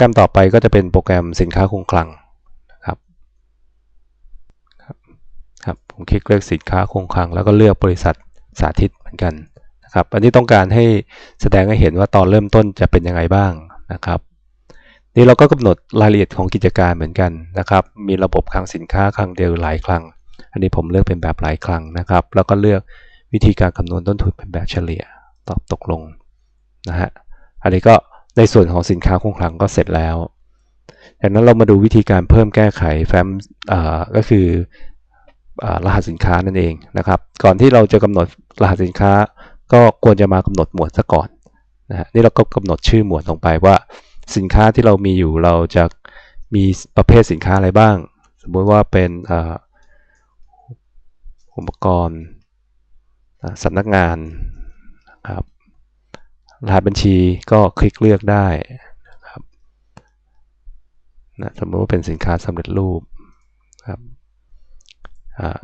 แกรมต่อไปก็จะเป็นโปรแกรมสินค้าคงคลังนะครับครับผมคลิกเลือกสินค้าคงคลัง แล้วก็เลือกบริษัทสาธิตเหมือนกันนะครับอันนี้ต้องการให้แสดงให้เห็นว่าตอนเริ่มต้นจะเป็นยังไงบ้างนะครับนี่เราก็กำหนดรายละเอียดของกิจการเหมือนกันนะครับ มีระบบคลังสินค้าคลังเดียวหลายคลัง อันนี้ผมเลือกเป็นแบบหลายคลังนะครับ แล้วก็เลือกวิธีการคำนวณต้นทุนเป็นแบบเฉลี่ย ตอบตกลงนะฮะ อันนี้ก็ ในส่วนของสินค้าคงคลังก็เสร็จแล้วจากนั้นเรามาดูวิธีการเพิ่มแก้ไขแฟ้มก็คือรหัสสินค้านั่นเองนะครับ ก่อนที่เราจะกำหนดรหัสสินค้า ก็ควรจะมากำหนดหมวดซะก่อนนะฮะนี่เราก็กำหนดชื่อหมวดลงไปว่า สินค้าที่เรามีอยู่เราจะมีประเภทสินค้าอะไรบ้าง สมมติว่าเป็นอุปกรณ์สำนักงานครับ รหัสบัญชีก็คลิกเลือกได้นะครับนะสมมติว่าเป็นสินค้าสำเร็จรูปครับ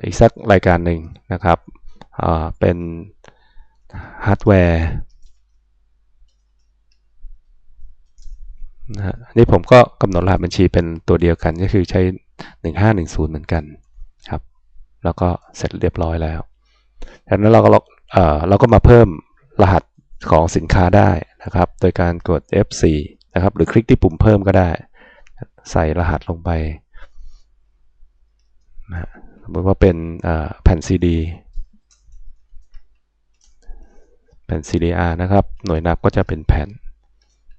อีกสักรายการหนึ่งนะครับเป็นฮาร์ดแวร์นะฮะนี่ผมก็กำหนดรหัสบัญชีเป็นตัวเดียวกันก็คือใช้ 1510 เหมือนกันครับ แล้วก็เสร็จเรียบร้อยแล้วจากนั้นเราก็เราก็มาเพิ่มรหัส ของสินค้าได้นะครับ โดยการกด F4 นะครับ หรือคลิกที่ปุ่มเพิ่มก็ได้ ใส่รหัสลงไปนะสมมติว่าเป็นแผ่นซีดีแผ่น CDR นะครับ หน่วยนับก็จะเป็นแผ่น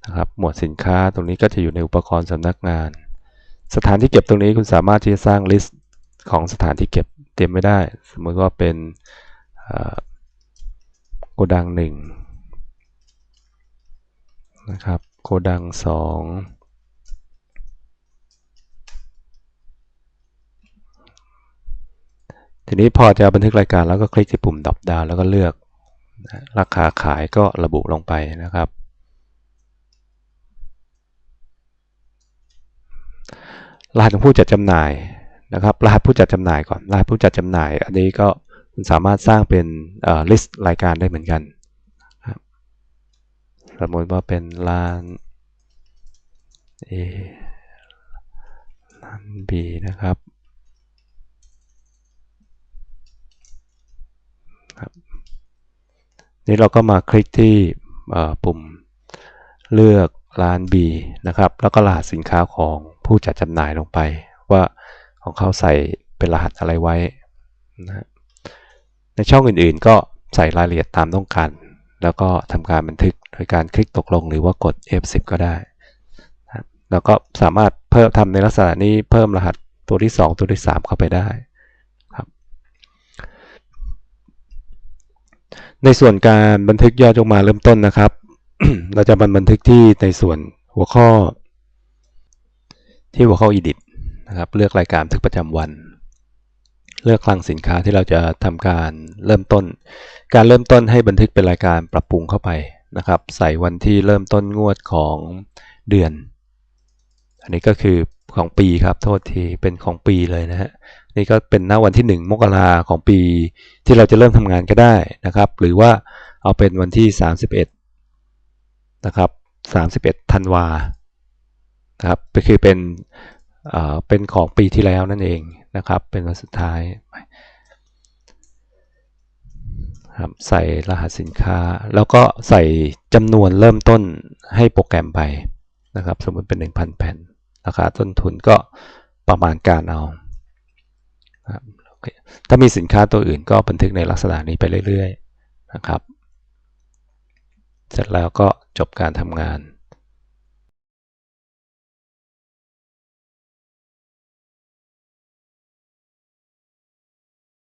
นะครับ หมวดสินค้าตรงนี้ก็จะอยู่ในอุปกรณ์สำนักงาน สถานที่เก็บตรงนี้คุณสามารถที่จะสร้างลิสต์ของสถานที่เก็บเตรียมไม่ได้ สมมติว่าเป็นโกดังหนึ่ง นะครับ โกดังสองทีนี้พอจะบันทึกรายการแล้วก็คลิกที่ปุ่มดับดาวแล้วก็เลือก ราคาขายก็ระบุลงไปนะครับ รหัสของผู้จัดจำหน่ายนะครับ รหัสผู้จัดจำหน่ายก่อน รหัสผู้จัดจำหน่าย อันนี้ก็คุณสามารถสร้างเป็นลิสต์รายการได้เหมือนกัน สมมติว่าเป็นร้าน A ร้าน B นะครับนี่เราก็มาคลิกที่ปุ่มเลือกร้าน B นะครับ แล้วก็รหัสสินค้าของผู้จัดจำหน่ายลงไป ว่าของเขาใส่เป็นรหัสอะไรไว้นะในช่องอื่นๆ ก็ใส่รายละเอียดตามต้องการ แล้วก็ทำการบันทึกโดยการคลิกตกลงหรือว่ากด F10 ก็ได้แล้วก็สามารถเพิ่มทำในลักษณะนี้เพิ่มรหัสตัวที่ 2 ตัวที่ 3 เข้าไปได้ครับในส่วนการบันทึกย่อดจงมาเริ่มต้นนะครับ เราจะบันทึกที่ในส่วนหัวข้อ ที่หัวข้อ edit นะครับ เลือกรายการบันทึกประจำวัน เลือกคลังสินค้าที่เราจะทำการเริ่มต้น การเริ่มต้นให้บันทึกเป็นรายการปรับปรุงเข้าไปนะครับ ใส่วันที่เริ่มต้นงวดของเดือน อันนี้ก็คือของปีครับโทษทีเป็นของปีเลยนะฮะนี่ก็เป็นหน้าวันที่ 1 มกราของปีที่เราจะเริ่มทำงานก็ได้นะครับ หรือว่าเอาเป็นวันที่ 31นะครับ31ธันวานะครับก็คือเป็น เป็นของปีที่แล้วนั่นเองนะครับ เป็นวันสุดท้ายครับใส่รหัสสินค้า แล้วก็ใส่จำนวนเริ่มต้นให้โปรแกรมไปนะครับ สมมติเป็น 1,000 แผ่น ราคาต้นทุนก็ประมาณการเอาถ้ามีสินค้าตัวอื่นก็บันทึกในลักษณะนี้ไปเรื่อยๆนะครับ เสร็จแล้วก็จบการทำงาน